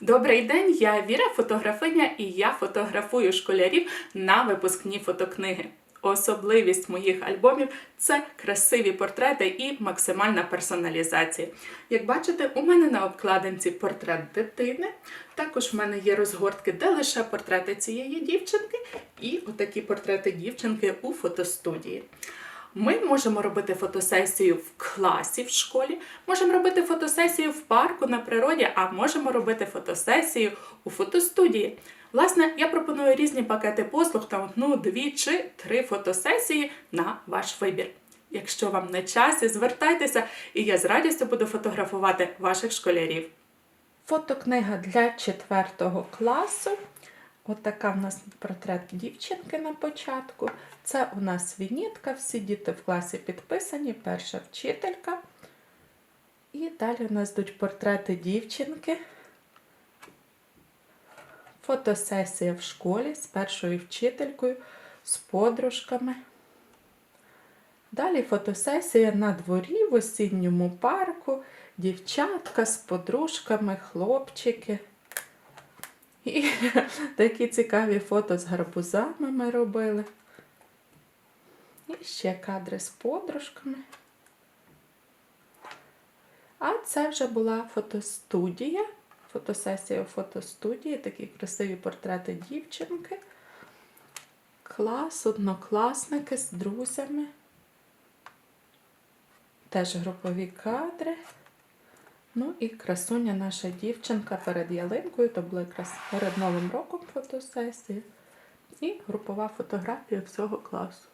Добрий день, я Віра, фотографиня, і я фотографую школярів на випускні фотокниги. Особливість моїх альбомів це красиві портрети і максимальна персоналізація. Як бачите, у мене на обкладинці портрет дитини. Також в мене є розгортки, де лише портрети цієї дівчинки, і отакі портрети дівчинки у фотостудії. Ми можемо робити фотосесію в класі в школі, можемо робити фотосесію в парку на природі, а можемо робити фотосесію у фотостудії. Власне, я пропоную різні пакети послуг та одну, дві чи три фотосесії на ваш вибір. Якщо вам не часі, звертайтеся, і я з радістю буду фотографувати ваших школярів. Фотокнига для 4 класу. От така в нас портрет дівчинки на початку. Це у нас вінітка, всі діти в класі підписані, перша вчителька. І далі у нас йдуть портрети дівчинки. Фотосесія в школі з першою вчителькою, з подружками. Далі фотосесія на дворі в осінньому парку, дівчатка з подружками, хлопчики. І такі цікаві фото з гарбузами ми робили. І ще кадри з подружками. А це вже була фотостудія. Фотосесія у фотостудії, такі красиві портрети дівчинки. Клас, однокласники з друзями. Теж групові кадри. Ну і красуня наша дівчинка перед ялинкою, то було якраз перед Новим роком фотосесії І групова фотографія всього класу.